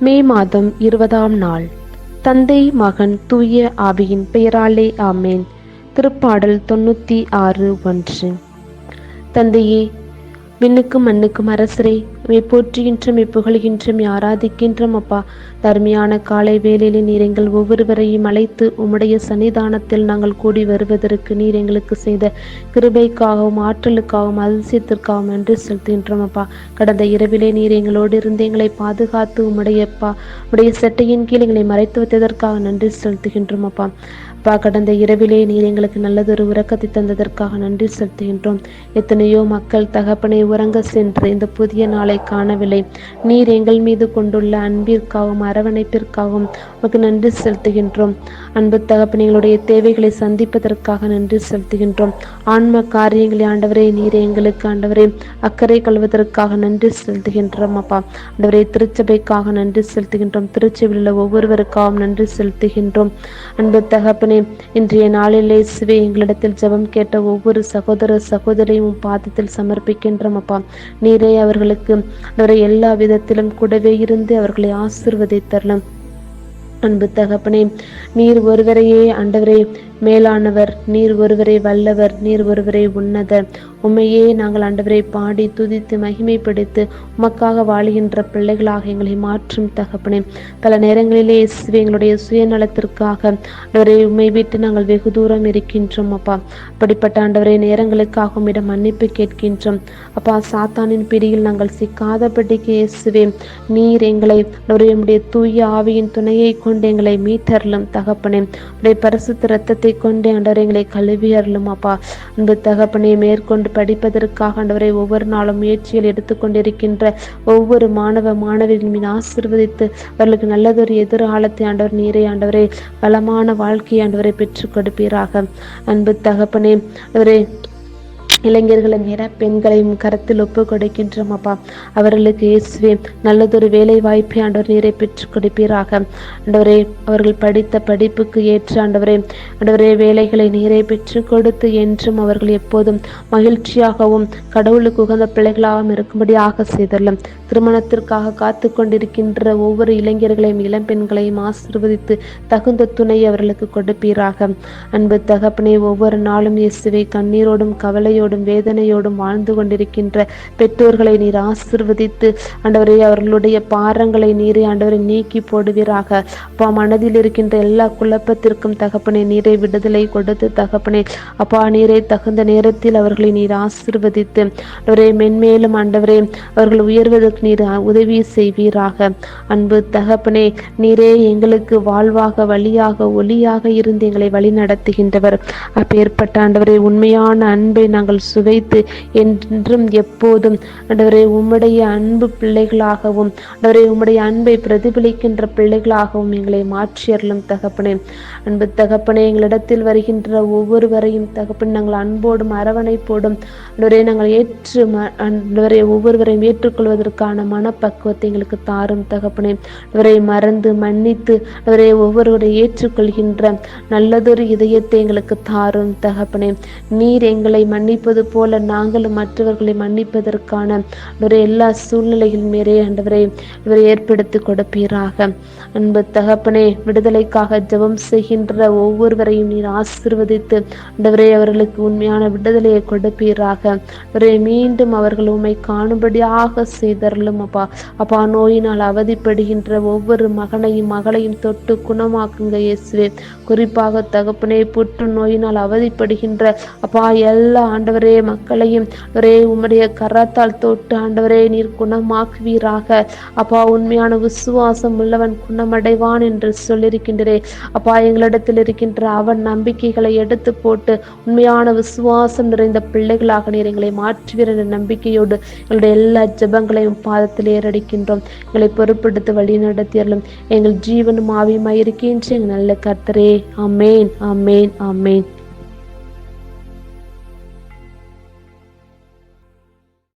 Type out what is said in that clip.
மே மாதம் இருபதாம் நாள். தந்தை மகன் தூய ஆவியின் பெயராலே ஆமேன். திருப்பாடல் தொண்ணூற்றி ஆறு ஒன்று. தந்தையே விண்ணுக்கும் மண்ணுக்கும் அரசரே மே போற்றுகின்றோம் புகழ்கின்றோம் ஆராதிக்கின்றோம் அப்பா. தர்மையான காலை வேலையிலே நீர் எங்கள் ஒவ்வொருவரையும் அழைத்து உம்முடைய சன்னிதானத்தில் நாங்கள் கூடி வருவதற்கு நீர் எங்களுக்கு செய்த கிருபைக்காகவும் ஆற்றலுக்காகவும் அதிசயத்திற்காகவும் நன்றி செலுத்துகின்றோம் அப்பா. கடந்த இரவிலே நீர் எங்களோடு இருந்து எங்களை பாதுகாத்து உம்முடையப்பா உடைய செட்டையின் கீழ் எங்களை மறைத்து வைத்ததற்காக நன்றி செலுத்துகின்றோம் அப்பா. அப்பா கடந்த இரவிலே நீர் எங்களுக்கு நல்லதொரு உறக்கத்தை தந்ததற்காக நன்றி செலுத்துகின்றோம். எத்தனையோ மக்கள் தகப்பனை உறங்க சென்று இந்த புதிய நாளை காணவில்லை. நீர் எங்கள் மீது கொண்டுள்ள அன்பிற்காகவும் அரவணைப்பிற்காகவும் உமக்கு நன்றி செலுத்துகின்றோம். அன்பு தகப்பனைகளுடைய தேவைகளை சந்திப்பதற்காக நன்றி செலுத்துகின்றோம். ஆன்ம காரியங்களை ஆண்டவரே நீர் எங்களுக்கு ஆண்டவரே அக்கறை கொள்வதற்காக நன்றி செலுத்துகின்றோம் அப்பா. ஆண்டவரே திருச்சபைக்காக நன்றி செலுத்துகின்றோம். திருச்சபையில் உள்ள ஒவ்வொருவருக்காகவும் நன்றி செலுத்துகின்றோம். அன்பு தகப்பனை இன்றைய நாளிலே சிவே எங்களிடத்தில் ஜெபம் கேட்ட ஒவ்வொரு சகோதர சகோதரியும் பாதத்தில் சமர்ப்பிக்கின்றோம் அப்பா. நீரே அவர்களுக்கு எல்லா விதத்திலும் கூடவே இருந்து அவர்களை ஆசிர்வதித்தரலாம். அன்பு தகப்பனே நீர் ஒருவரையே ஆண்டவரே மேலானவர் நீர் ஒருவரை வல்லவர் நீர் ஒருவரை உன்னதர் உண்மையே நாங்கள் ஆண்டவரை பாடி துதித்து மகிமைப்படுத்து உமக்காக வாழுகின்ற பிள்ளைகளாக எங்களை மாற்றும் தகப்பனே. பல நேரங்களிலே இயேசுவே எங்களுடைய சுயநலத்திற்காக ஆண்டவரை உண்மை விட்டு நாங்கள் வெகு தூரம் இருக்கின்றோம் அப்பா. அப்படிப்பட்ட ஆண்டவரை நேரங்களுக்காக உம்மிடம் மன்னிப்பு கேட்கின்றோம். அப்பா சாத்தானின் பிடியில் நாங்கள் சிக்காதபடிக்கு இயேசுவே நீர் எங்களை ஆண்டவரை தூய ஆவியின் துணையை கொண்டு எங்களை மீட்டரலும் தகப்பனே. உடைய பரிசுத்த ரத்தத்தை கொண்டு ஆண்டவரை எங்களை கழுவி அருளும் அப்பா. அன்பு தகப்பனை மேற்கொண்டு படிப்பதற்காக ஆண்டவரை ஒவ்வொரு நாளும் முயற்சியில் எடுத்துக்கொண்டிருக்கின்ற ஒவ்வொரு மாணவ மாணவரின் மீது ஆசிர்வதித்து அவர்களுக்கு நல்லதொரு எதிர்காலத்தை ஆண்டவர் நீரை ஆண்டவரை பலமான வாழ்க்கையை ஆண்டவரை பெற்றுக் கொடுப்பீராக. அன்பு தகப்பனே அவரை இளைஞர்களை நேர பெண்களையும் கருத்தில் ஒப்பு கொடுக்கின்றோம் அப்பா. அவர்களுக்கு இயேசுவே நல்லதொரு வேலை வாய்ப்பை ஆண்டவர் நீரை பெற்றுக் கொடுப்பீராக. ஆண்டவரே அவர்கள் படித்த படிப்புக்கு ஏற்ற ஆண்டவரே ஆண்டவரே வேலைகளை நீரை பெற்றுக் கொடுத்து என்றும் அவர்கள் எப்போதும் மகிழ்ச்சியாகவும் கடவுளுக்கு உகந்த பிள்ளைகளாகவும் இருக்கும்படியாக செய்தரலாம். திருமணத்திற்காக காத்து கொண்டிருக்கின்ற ஒவ்வொரு இளைஞர்களையும் இளம்பெண்களையும் ஆசிர்வதித்து தகுந்த துணை அவர்களுக்கு கொடுப்பீராக. அன்பு தகப்பனை ஒவ்வொரு நாளும் இயேசுவை கண்ணீரோடும் கவலையோடும் கவலையோடும் வேதனையோடும் வாழ்ந்து கொண்டிருக்கின்ற பெற்றோர்களை நீர் ஆசிர்வதித்து ஆண்டவரே அவர்களுடைய பாரங்களை நீரை ஆண்டவரை நீக்கி போடுவீராக. அப்பா மனதில் இருக்கின்ற எல்லா குழப்பத்திற்கும் தகப்பனை நீரை விடுதலை கொடுத்து தகப்பனை. அப்பா நீரை தகுந்த நேரத்தில் அவர்களை நீர் ஆசிர்வதித்து ஆண்டவரே மென்மேலும் ஆண்டவரே அவர்கள் உயர்வதற்கு நீர் உதவி செய்வீராக. அன்பு தகப்பனே நீரே எங்களுக்கு வாழ்வாக வழியாக ஒளியாக இருந்து எங்களை வழி நடத்துகின்றவர் அப்பேற்பட்ட ஆண்டவரை உண்மையான அன்பை நாங்கள் சுவைத்து என்றும் எப்போதும். ஆண்டவரே உம்முடைய அன்பு பிள்ளைகளாகவும் ஆண்டவரே உம்முடைய அன்பை பிரதிபலிக்கின்ற பிள்ளைகளாகவும் எங்களை மாற்றியறலும் தகப்பனே. அன்பு தகப்பனே எங்களிடத்தில் வருகின்ற ஒவ்வொருவரையும் தகப்பன் நாங்கள் அன்போடும் அரவணைப்போடும் ஆண்டவரே நாங்கள் ஏற்று ஆண்டவரை ஒவ்வொருவரையும் ஏற்றுக்கொள்வதற்கான மனப்பக்குவத்தை எங்களுக்கு தாரும் தகப்பனே. அவரை மறந்து மன்னித்து அவரை ஒவ்வொருவரை ஏற்றுக்கொள்கின்ற நல்லதொரு இதயத்தை எங்களுக்கு தாரும் தகப்பனே. நீர் எங்களை மன்னிப்பது மன்னிப்பது போல நாங்களும் மற்றவர்களை மன்னிப்பதற்கான ஒரு எல்லா சூழ்நிலையில் மேலே ஆண்டவரை இவரை ஏற்படுத்தி கொடுப்பீராக. அன்பு தகப்பனே விடுதலைக்காக ஜெபம் செய்கின்ற ஒவ்வொருவரையும் நீர் ஆசிர்வதித்து ஆண்டவரே அவர்களுக்கு உண்மையான விடுதலையை கொடுப்பீராக. அவரே மீண்டும் அவர்கள் உண்மை காணும்படியாக செய்தரலும் அப்பா. அப்பா நோயினால் அவதிப்படுகின்ற ஒவ்வொரு மகனையும் மகளையும் தொட்டு குணமாக்குங்க இயேசுவே. குறிப்பாக தகப்பனே புற்று நோயினால் அவதிப்படுகின்ற அப்பா எல்லா ஆண்டவரை ஆண்டவரே மக்களையும் ஒரே உம்முடைய கரத்தால் தொட்டு ஆண்டவரே நீர் குணமாக்குவீராக. அப்பா உண்மையான விசுவாசம் உள்ளவன் குணமடைவான் என்று சொல்லியிருக்கின்றே அப்பா எங்களிடத்தில் இருக்கின்ற அவன் நம்பிக்கைகளை எடுத்து போட்டு உண்மையான விசுவாசம் நிறைந்த பிள்ளைகளாக நீர் எங்களை மாற்றுவீர் என்ற நம்பிக்கையோடு எங்களுடைய எல்லா ஜபங்களையும் பாதத்தில் ஏறடிக்கின்றோம். எங்களை பொறுப்படுத்த வழி நடத்தியர்களும் எங்கள் ஜீவனும் ஆவியுமாய் இருக்கின்ற எங்கள் நல்ல கர்த்தரே. அமேன் அமேன் அமேன்